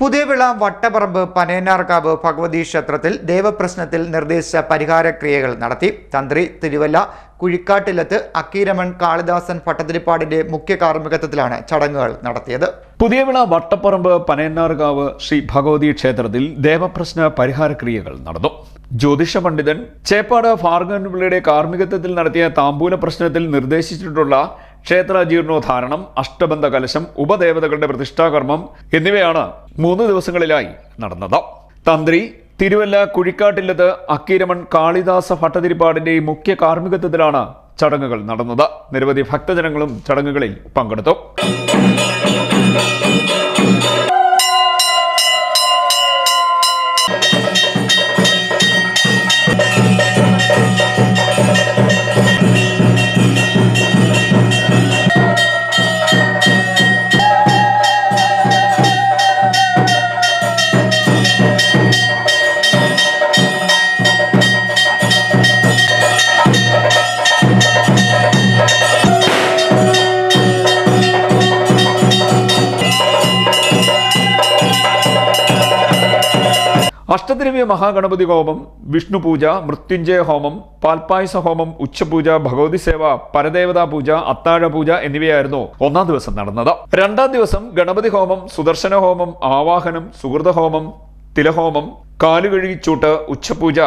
പുതിയവിള വട്ടപ്പറമ്പ് പനയനാർക്കാവ് ഭഗവതി ക്ഷേത്രത്തിൽ ദേവപ്രശ്നത്തിൽ നിർദ്ദേശിച്ച പരിഹാരക്രിയകൾ നടത്തി. തന്ത്രി തിരുവല്ല കുഴിക്കാട്ടിലത്ത് അക്കീരമൺ കാളിദാസൻ ഭട്ടതിരിപ്പാടിന്റെ മുഖ്യ കാർമ്മികത്വത്തിലാണ് ചടങ്ങുകൾ നടത്തിയത്. പുതിയവിള വട്ടപ്പറമ്പ് പനയന്നാർകാവ് ശ്രീ ഭഗവതി ക്ഷേത്രത്തിൽ ദേവപ്രശ്ന പരിഹാരക്രിയകൾ നടന്നു. ജ്യോതിഷ പണ്ഡിതൻ ചേപ്പാട് ഭാർഗവൻപിള്ളയുടെ കാർമ്മികത്വത്തിൽ നടത്തിയ താമ്പൂല പ്രശ്നത്തിൽ നിർദ്ദേശിച്ചിട്ടുള്ള ക്ഷേത്ര ജീർണോദ്ധാരണം അഷ്ടബന്ധ കലശം ഉപദേവതകളുടെ പ്രതിഷ്ഠാകർമ്മം എന്നിവയാണ് മൂന്ന് ദിവസങ്ങളിലായി നടന്നത്. തന്ത്രി തിരുവല്ല കുഴിക്കാട്ടില്ലത്ത് അക്കീരമൺ കാളിദാസ ഭട്ടതിരിപ്പാടിന്റെ മുഖ്യ കാർമ്മികത്വത്തിലാണ് ചടങ്ങുകൾ നടന്നത്. നിരവധി ഭക്തജനങ്ങളും ചടങ്ങുകളിൽ പങ്കെടുത്തു. അഷ്ടദ്രവ്യ മഹാഗണപതി ഹോമം വിഷ്ണു പൂജ മൃത്യുഞ്ജയ ഹോമം പാൽപ്പായസ ഹോമം ഉച്ചപൂജ ഭഗവതി സേവ പരദേവതാ പൂജ അത്താഴ പൂജ എന്നിവയായിരുന്നു ഒന്നാം ദിവസം നടന്നത്. രണ്ടാം ദിവസം ഗണപതി ഹോമം സുദർശന ഹോമം ആവാഹനം സുഹൃത ഹോമം തിലഹോമം കാലുകഴുകിച്ചൂട്ട് ഉച്ചപൂജ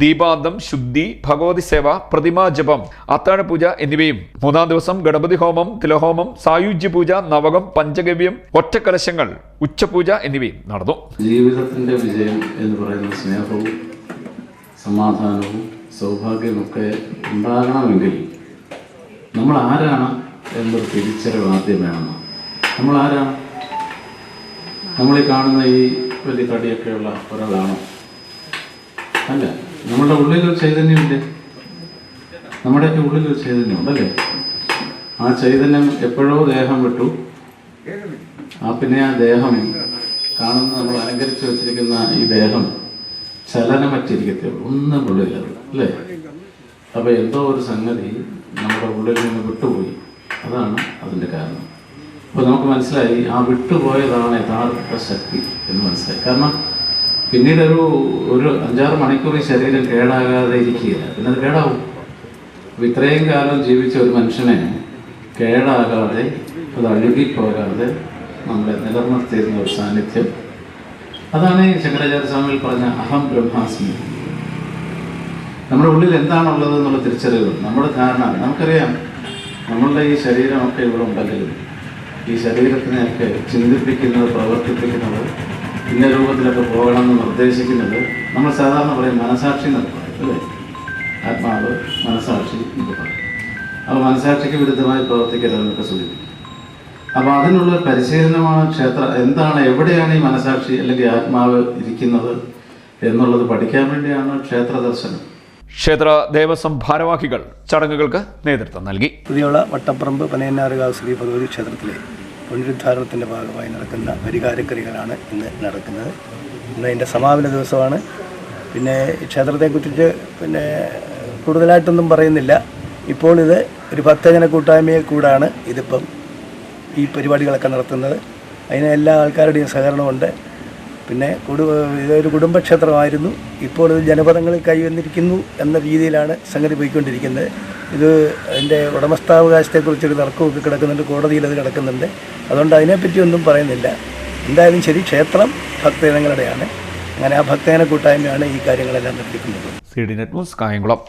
ദീപാന്തം ശുദ്ധി ഭഗവതി സേവ പ്രതിമാ ജപം അത്താഴപൂജ എന്നിവയും. മൂന്നാം ദിവസം ഗണപതി ഹോമം തിലഹോമം സായുജ്യ പൂജ നവകം പഞ്ചഗവ്യം ഒറ്റക്കലശങ്ങൾ ഉച്ചപൂജ എന്നിവയും നടന്നു. ജീവിതത്തിന്റെ വിജയം എന്ന് പറയുന്ന സ്നേഹവും സമാധാനവും സൗഭാഗ്യമൊക്കെ ഉണ്ടാകണമെങ്കിൽ നമ്മൾ ആരാണ് എന്നൊരു തിരിച്ചറിവ് ആദ്യം വേണം നമ്മൾ ആരാണ് നമ്മൾ ഈ കാണുന്ന ഈ വലിയ തടിയൊക്കെയുള്ള ഒരാളാണോ. അല്ല? നമ്മുടെ ഉള്ളിലൊരു ചൈതന്യമില്ലേ? നമ്മുടെയൊക്കെ ഉള്ളിലൊരു ചൈതന്യം ഉണ്ടല്ലേ ആ ചൈതന്യം എപ്പോഴോ ദേഹം വിട്ടു. ആ പിന്നെ ആ ദേഹം കാണുന്ന നമ്മൾ അലങ്കരിച്ചു വെച്ചിരിക്കുന്ന ഈ ദേഹം ചലനമറ്റിരിക്കത്തേ ഒന്നും ഉള്ളില്ല അല്ലേ? അപ്പൊ എന്തോ ഒരു സംഗതി നമ്മുടെ ഉള്ളിൽ നിന്ന് വിട്ടുപോയി. അതാണ് അതിന്റെ കാരണം. അപ്പൊ നമുക്ക് മനസ്സിലായി ആ വിട്ടുപോയതാണ് യഥാർത്ഥ ശക്തി എന്ന് മനസ്സിലായി. കാരണം പിന്നീട് ഒരു അഞ്ചാറ് മണിക്കൂർ ഈ ശരീരം കേടാകാതെ ഇരിക്കുകയില്ല പിന്നെ അത് കേടാവും. അപ്പൊ ഇത്രയും കാലം ജീവിച്ച ഒരു മനുഷ്യനെ കേടാകാതെ അത് അഴുകിപ്പോകാതെ നമ്മളെ നിലനിർത്തിയിരുന്ന ഒരു സാന്നിധ്യം. അതാണ് ഈ ശങ്കരാചാര്യ സ്വാമികൾ പറഞ്ഞ അഹം ബ്രഹ്മാസ്മി. നമ്മുടെ ഉള്ളിൽ എന്താണുള്ളത് എന്നുള്ള തിരിച്ചറിവ്. നമ്മുടെ ധാരണ. നമുക്കറിയാം നമ്മളുടെ ഈ ശരീരമൊക്കെ ഇവിടെ ഉണ്ടെങ്കിലും ഈ ശരീരത്തിനെയൊക്കെ ചിന്തിപ്പിക്കുന്നത് പ്രവർത്തിപ്പിക്കുന്നത് ഇന്ന രൂപത്തിലൊക്കെ പോകണമെന്ന് നിർദ്ദേശിക്കുന്നത് നമ്മൾ സാധാരണ പറയും മനസാക്ഷി എന്നൊക്കെ പറയും അല്ലേ? ആത്മാവ് മനസാക്ഷി എന്നൊക്കെ പറയും. അപ്പോൾ മനസാക്ഷിക്ക് വിരുദ്ധമായി പ്രവർത്തിക്കരുതെന്നൊക്കെ സൂചിപ്പിക്കും. അപ്പോൾ അതിനുള്ള പരിശീലനമാണ് ക്ഷേത്ര എന്താണ് എവിടെയാണ് ഈ മനസാക്ഷി അല്ലെങ്കിൽ ആത്മാവ് ഇരിക്കുന്നത് എന്നുള്ളത് പഠിക്കാൻ വേണ്ടിയാണ് ക്ഷേത്ര ദർശനം. ക്ഷേത്ര ദേവസ്വം ഭാരവാഹികൾ ചടങ്ങുകൾക്ക് നേതൃത്വം നൽകി. പുതിയുള്ള വട്ടപ്പറമ്പ് പനയന്നാറുകാവ് ശ്രീ ഭഗവതി ക്ഷേത്രത്തിലെ പുനരുദ്ധാരണത്തിന്റെ ഭാഗമായി നടക്കുന്ന പരിഹാരക്രിയകളാണ് ഇന്ന് നടക്കുന്നത്. ഇന്ന് അതിന്റെ സമാപന ദിവസമാണ്. പിന്നെ ക്ഷേത്രത്തെ ക്ഷേത്രത്തെക്കുറിച്ച് പിന്നെ കൂടുതലായിട്ടൊന്നും പറയുന്നില്ല. ഇപ്പോൾ ഇത് ഒരു ഭക്തജന കൂട്ടായ്മയെ കൂടാണ് ഇതിപ്പം ഈ പരിപാടികളൊക്കെ നടത്തുന്നത്. അതിന് എല്ലാ ആൾക്കാരുടെയും സഹകരണമുണ്ട്. പിന്നെ കുടുംബ ഇതൊരു കുടുംബക്ഷേത്രമായിരുന്നു. ഇപ്പോൾ ഇത് ജനപദങ്ങളിൽ കൈവന്നിരിക്കുന്നു എന്ന രീതിയിലാണ് സംഗതി പോയിക്കൊണ്ടിരിക്കുന്നത്. ഇത് അതിന്റെ ഉടമസ്ഥാവകാശത്തെക്കുറിച്ചൊരു തർക്കമൊക്കെ കിടക്കുന്നുണ്ട്. കോടതിയിൽ അത് കിടക്കുന്നുണ്ട്. അതുകൊണ്ട് അതിനെപ്പറ്റി ഒന്നും പറയുന്നില്ല. എന്തായാലും ശരി ക്ഷേത്രം ഭക്തജനങ്ങളുടെയാണ്. അങ്ങനെ ആ ഭക്തജന കൂട്ടായ്മയാണ് ഈ കാര്യങ്ങളെല്ലാം ന്യൂസ് കായംകുളം.